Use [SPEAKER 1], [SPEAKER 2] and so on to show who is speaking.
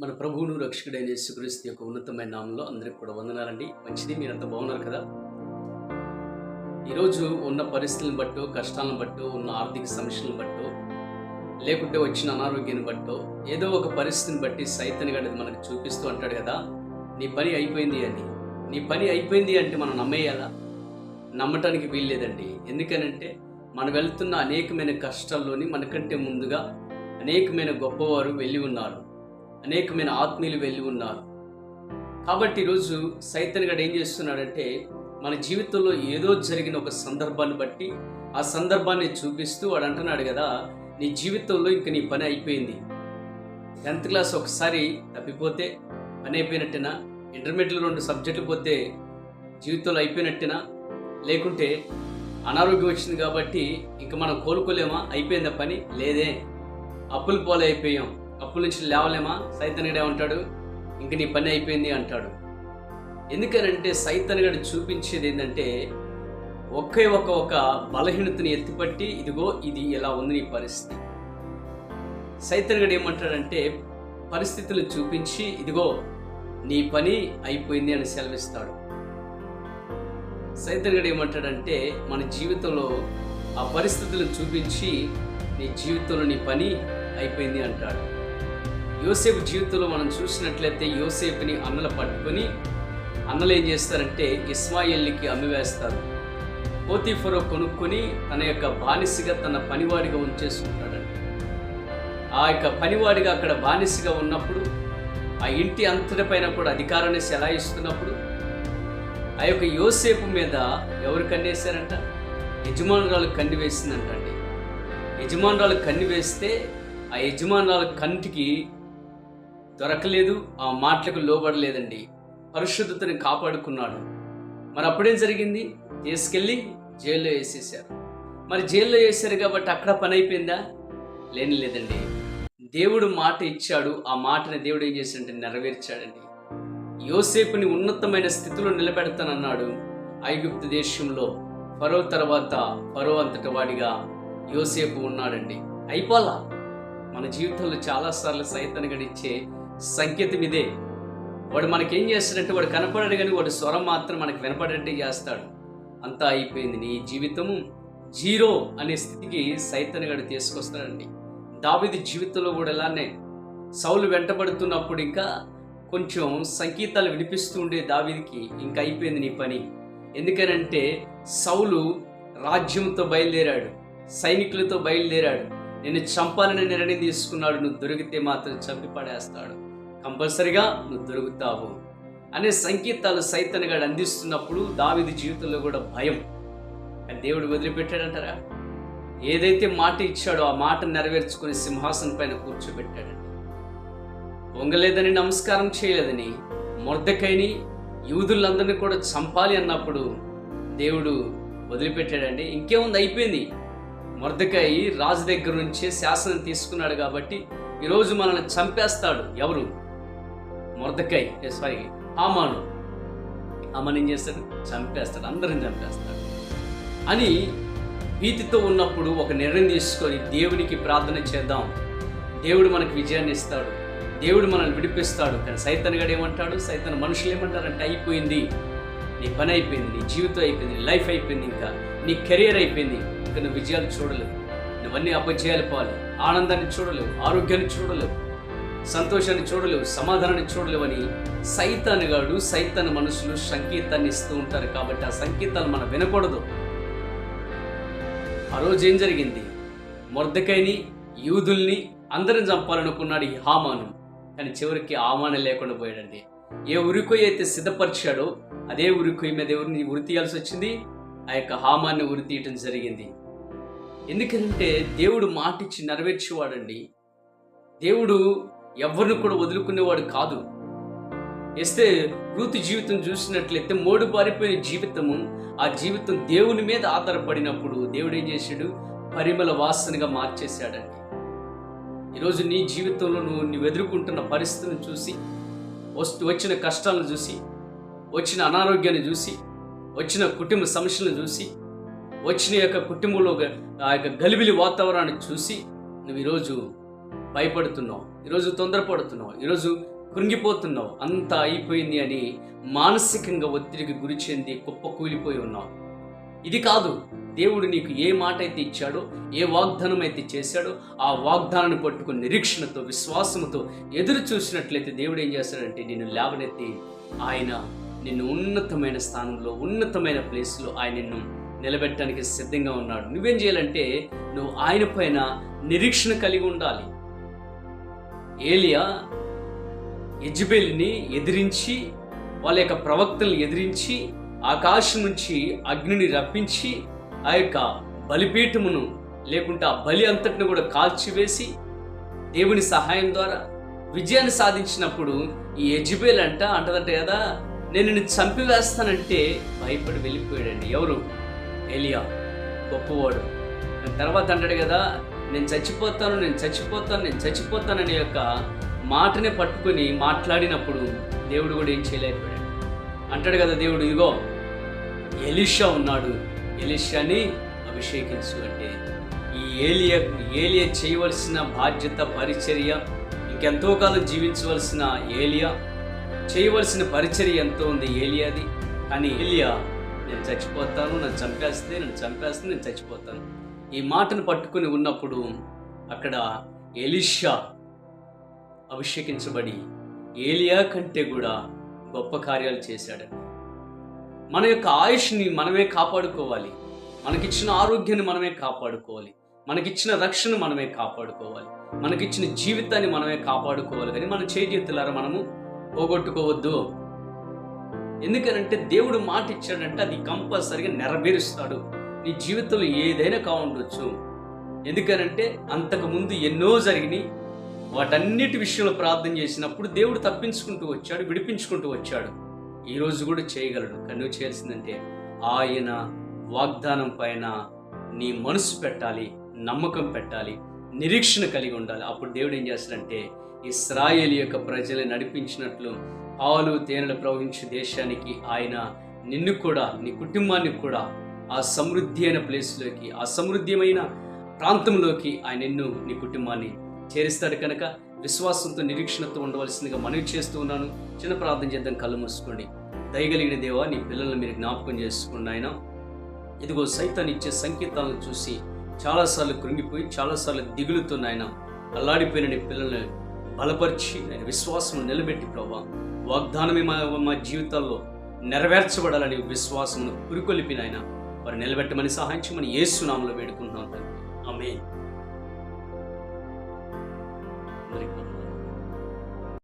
[SPEAKER 1] మన ప్రభువును రక్షకుడైన యేసుక్రీస్తు యొక్క ఉన్నతమైన నామంలో అందరికి కూడా వందనాలండి. మంచిది మీరంతా బాగున్నారు కదా? ఈరోజు ఉన్న పరిస్థితులను బట్టో కష్టాలను బట్టో ఉన్న ఆర్థిక సమస్యలను బట్టో లేకుంటే వచ్చిన అనారోగ్యాన్ని బట్టో ఏదో ఒక పరిస్థితిని బట్టి సైతన్ గడి మనకు చూపిస్తూ అంటాడు కదా నీ పని అయిపోయింది అని నీ పని అయిపోయింది అంటే మనం నమ్మేయాలా? నమ్మటానికి వీల్లేదండి. ఎందుకనంటే మనం వెళ్తున్న అనేకమైన కష్టాల్లోని మనకంటే ముందుగా అనేకమైన గొప్పవారు వెళ్ళి ఉన్నారు. అనేకమైన ఆత్మీయులు వెళ్ళి ఉన్నారు. కాబట్టి ఈరోజు సైతన్ గడు ఏం చేస్తున్నాడంటే మన జీవితంలో ఏదో జరిగిన ఒక సందర్భాన్ని బట్టి ఆ సందర్భాన్ని చూపిస్తూ వాడు అంటున్నాడు కదా నీ జీవితంలో ఇంక నీ పని అయిపోయింది. టెన్త్ క్లాస్ ఒకసారి తప్పిపోతే పని అయిపోయినట్టేనా? ఇంటర్మీడియట్లో రెండు సబ్జెక్టులు పోతే జీవితంలో అయిపోయినట్టేనా? లేకుంటే అనారోగ్యం వచ్చింది కాబట్టి ఇంక మనం కోలుకోలేమా? అయిపోయిందా పని? లేదే. అప్పులు పోలే అయిపోయాం అప్పుల నుంచి లేవలేమా? సైతన్యుడే ఉంటాడు. ఇంక నీ పని అయిపోయింది అంటాడు. ఎందుకనంటే సైతన్యుడు చూపించేది ఏంటంటే ఒకే ఒక ఒక బలహీనతని ఎత్తిపట్టి ఇదిగో ఇది ఎలా ఉంది నీ పరిస్థితి. సైతన్యుడు ఏమంటాడంటే పరిస్థితులు చూపించి ఇదిగో నీ పని అయిపోయింది అని సెలవిస్తాడు. సైతన్గడు ఏమంటాడంటే మన జీవితంలో ఆ పరిస్థితులను చూపించి నీ జీవితంలో నీ పని అయిపోయింది అంటాడు. యోసేపు జీవితంలో మనం చూసినట్లయితే యోసేపుని అన్నలు పట్టుకొని అన్నలు ఏం చేస్తారంటే ఇస్మాయిల్కి అమ్మివేస్తారు. పోతీఫరో కొనుక్కొని తన యొక్క బానిసగా తన పనివాడిగా ఉంచేసుకుంటాడండి ఆ యొక్క పనివాడిగా అక్కడ బానిసగా ఉన్నప్పుడు ఆ ఇంటి అంతటిపైన కూడా అధికారాన్ని సెలాయిస్తున్నప్పుడు ఆ యొక్క యోసేపు మీద ఎవరు కన్నేశారంట? యజమానురాలు కన్ను వేసిందంటండి. యజమానురాలు కన్ను వేస్తే ఆ యజమానురాలు కంటికి దొరకలేదు ఆ మాటలకు లోబడలేదండి. పరిశుద్ధతని కాపాడుకున్నాడు. మరి అప్పుడేం జరిగింది? తీసుకెళ్ళి జైల్లో వేసేసారు మరి జైల్లో వేశారు కాబట్టి అక్కడ పని అయిపోయిందా? లేని లేదండి దేవుడు మాట ఇచ్చాడు. ఆ మాటని దేవుడు ఏం చేశాడంటే నెరవేర్చాడండి. యోసేపుని ఉన్నతమైన స్థితిలో నిలబెడతానన్నాడు. ఐగుప్తు దేశంలో ఫరో తర్వాత ఫరో అంతటి వాడిగా యోసేపు ఉన్నాడండి. అయిపోలా. మన జీవితంలో చాలాసార్లు సైతాన్ని గడిచే సంకేతం ఇదే వాడు మనకేం చేస్తాడంటే వాడు కనపడాడు కానీ వాడు స్వరం మాత్రం మనకు వినపడేట్టే చేస్తాడు. అంతా అయిపోయింది నీ జీవితము. జీరో అనే స్థితికి సైతన్యగాడు తీసుకొస్తాడండి. దావిది జీవితంలో కూడా ఇలానే. సౌలు వెంటబడుతున్నప్పుడు ఇంకా కొంచెం సంగీతాలు వినిపిస్తూ ఉండే దావిదికి ఇంకా అయిపోయింది నీ పని. ఎందుకనంటే సౌలు రాజ్యంతో బయలుదేరాడు. సైనికులతో బయలుదేరాడు. నిన్ను చంపాలని నిర్ణయం తీసుకున్నాడు. నువ్వు దొరికితే మాత్రం చంపి పడేస్తాడు. కంపల్సరిగా నువ్వు దొరుకుతావు అనే సంకేతాలు సైతన్గాడు అందిస్తున్నప్పుడు దావిది జీవితంలో కూడా భయం. కానీ దేవుడు వదిలిపెట్టాడంటారా? ఏదైతే మాట ఇచ్చాడో ఆ మాట నెరవేర్చుకుని సింహాసనం పైన కూర్చోబెట్టాడండి పొంగలేదని నమస్కారం చేయలేదని మొర్దకైని యూదులందరినీ కూడా చంపాలి అన్నప్పుడు దేవుడు వదిలిపెట్టాడండి. ఇంకేముంది? అయిపోయింది. మొర్దకాయి రాజు దగ్గర నుంచే శాసనం తీసుకున్నాడు కాబట్టి ఈరోజు మనల్ని చంపేస్తాడు ఎవరు? మొర్దకాయ్ సారీ హామాను. అమ్మని ఏం చేస్తాడు? చంపేస్తాడు అందరిని చంపేస్తాడు. అని భీతితో ఉన్నప్పుడు ఒక నిర్ణయం తీసుకొని దేవునికి ప్రార్థన చేద్దాం. దేవుడు మనకు విజయాన్ని ఇస్తాడు. దేవుడు మనల్ని విడిపిస్తాడు. కానీ సైతన్ గడు ఏమంటాడు? సైతన్ మనుషులు ఏమంటారంటే అయిపోయింది. నీ పని అయిపోయింది నీ జీవితం అయిపోయింది నీ లైఫ్ అయిపోయింది ఇంకా. నీ కెరియర్ అయిపోయింది. ఇంకా నువ్వు విజయాలు చూడలేవు. నువ్వన్నీ అపజయాలు పోవాలి. ఆనందాన్ని చూడలేవు ఆరోగ్యాన్ని చూడలేవు. సంతోషాన్ని చూడలేవు సమాధానాన్ని చూడలేవు అని సైతాన్ గాడు సైతాన్ మనుషులు సంకేతాన్ని ఇస్తూ ఉంటారు కాబట్టి ఆ సంకేతాలు మనం వినకూడదు. ఆ రోజు ఏం జరిగింది? మొర్దకైని యూదుల్ని అందరం చంపాలనుకున్నాడు ఈ హామాను. కానీ చివరికి ఆమాన లేకుండా పోయాడండి. ఏ ఉరికొయ్య అయితే సిద్ధపరిచాడో అదే ఉరికొయ్య మీద ఎవరిని ఉరి తీయాల్సి వచ్చింది? ఆ యొక్క హామాన్ని ఉరి తీయటం జరిగింది. ఎందుకంటే దేవుడు మాటిచ్చి నెరవేర్చేవాడండి. దేవుడు ఎవరిని కూడా వదులుకునేవాడు కాదు. వేస్తే రూతు జీవితం చూసినట్లయితే మోడు పారిపోయిన జీవితము ఆ జీవితం దేవుని మీద ఆధారపడినప్పుడు దేవుడు ఏం చేశాడు? పరిమళ వాసనగా మార్చేశాడండి. ఈరోజు నీ జీవితంలో నువ్వు నువ్వు ఎదుర్కొంటున్న పరిస్థితిని చూసి వస్తు వచ్చిన కష్టాలను చూసి వచ్చిన అనారోగ్యాన్ని చూసి వచ్చిన కుటుంబ సమస్యలను చూసి వచ్చిన యొక్క కుటుంబంలో గ- ఆ యొక్క గలిబిలి వాతావరణాన్ని చూసి నువ్వు ఈరోజు భయపడుతున్నావు ఈరోజు తొందరపడుతున్నావు ఈరోజు కృంగిపోతున్నావు అంతా అయిపోయింది అని మానసికంగా ఒత్తిడికి గురి చెంది కుప్ప కూలిపోయి ఉన్నావు. ఇది కాదు దేవుడు నీకు ఏ మాట అయితే ఇచ్చాడో ఏ వాగ్దానం అయితే చేశాడో ఆ వాగ్దానాన్ని పట్టుకుని నిరీక్షణతో విశ్వాసంతో ఎదురు చూసినట్లయితే దేవుడు ఏం చేస్తాడంటే నిన్ను లేవనెత్తి ఆయన నిన్ను ఉన్నతమైన స్థానంలో ఉన్నతమైన ప్లేస్లో ఆయన నిన్ను నిలబెట్టడానికి సిద్ధంగా ఉన్నాడు. నువ్వేం చేయాలంటే నువ్వు ఆయన పైన నిరీక్షణ కలిగి ఉండాలి. ఏలియా యజ్బేల్ని ఎదిరించి వాళ్ళ యొక్క ప్రవక్తలను ఎదిరించి ఆకాశం నుంచి అగ్నిని రప్పించి ఆ యొక్క బలిపీఠమును లేకుంటే ఆ బలి అంతటిని కూడా కాల్చివేసి దేవుని సహాయం ద్వారా విజయాన్ని సాధించినప్పుడు ఈ యజ్బేల్ అంట అంటదంట కదా నేను నిన్ను చంపివేస్తానంటే భయపడి వెళ్ళిపోయాడండి. ఎవరు? ఎలియా గొప్పవాడు. తర్వాత అంటాడు కదా నేను చచ్చిపోతాను నేను చచ్చిపోతాను నేను చచ్చిపోతాను అనే యొక్క మాటనే పట్టుకొని మాట్లాడినప్పుడు దేవుడు కూడా ఏం చేయలేకపోయాడు. అంటాడు కదా దేవుడు ఇదిగో ఎలిషా ఉన్నాడు. ఎలిషాని అభిషేకించు అంటే ఈ ఏలియ ఏలియ చేయవలసిన బాధ్యత పరిచర్య ఇంకెంతో కాలం జీవించవలసిన ఏలియా చేయవలసిన పరిచర్య ఎంతో ఉంది ఏలియాది. కానీ ఏలియా నేను చచ్చిపోతాను నన్ను చంపేస్తే నన్ను చంపేస్తే నేను చచ్చిపోతాను. ఈ మాటను పట్టుకుని ఉన్నప్పుడు అక్కడ ఎలిషా అభిషేకించబడి ఏలియా కంటే కూడా గొప్ప కార్యాలు చేశాడు మన యొక్క ఆయుష్ని మనమే కాపాడుకోవాలి. మనకిచ్చిన ఆరోగ్యాన్ని మనమే కాపాడుకోవాలి. మనకిచ్చిన రక్షణ మనమే కాపాడుకోవాలి. మనకిచ్చిన జీవితాన్ని మనమే కాపాడుకోవాలి. కానీ మన చేతులారా మనము పోగొట్టుకోవద్దు. ఎందుకనంటే దేవుడు మాట ఇచ్చాడంటే అది కంపల్సరిగా నెరవేరుస్తాడు. నీ జీవితంలో ఏదైనా కావుండొచ్చు. ఎందుకనంటే అంతకుముందు ఎన్నో జరిగినాయి వాటన్నిటి విషయంలో ప్రార్థన చేసినప్పుడు దేవుడు తప్పించుకుంటూ వచ్చాడు విడిపించుకుంటూ వచ్చాడు. ఈరోజు కూడా చేయగలడు. కానీ నువ్వు చేయాల్సిందంటే ఆయన వాగ్దానం పైన నీ మనసు పెట్టాలి నమ్మకం పెట్టాలి నిరీక్షణ కలిగి ఉండాలి. అప్పుడు దేవుడు ఏం చేస్తాడంటే ఇస్రాయేల్ యొక్క ప్రజల్ని నడిపించినట్లు పాలు తేనెలు ప్రవహించే దేశానికి ఆయన నిన్ను కూడా నీ కుటుంబానికి కూడా ఆ సమృద్ధి అయిన ప్లేస్లోకి ఆ సమృద్ధిమైన ప్రాంతంలోకి ఆయన నిన్ను నీ కుటుంబాన్ని చేరిస్తాడు కనుక విశ్వాసంతో నిరీక్షణతో ఉండవలసిందిగా మనవి చేస్తూ ఉన్నాను. చిన్న ప్రార్థన చేద్దాం కళ్ళు మూసుకోండి. దయగలిగిన దేవా నీ పిల్లల్ని మీరు జ్ఞాపకం చేసుకోండి ఆయన ఇదిగో సైతాన్ని ఇచ్చే సంకేతాలను చూసి చాలాసార్లు కృంగిపోయి చాలాసార్లు దిగులుతో నాయన అల్లాడిపోయిన నీ పిల్లల్ని బలపరిచి నేను విశ్వాసం నిలబెట్టి ప్రభా వాగ్దానమే మా మా జీవితాల్లో నెరవేర్చబడాలని విశ్వాసమును పురికొలిపినాయన వారు నిలబెట్టమని సహాయించమని ఏసునామలో వేడుకుంటున్నాం తండ్రి. ఆమె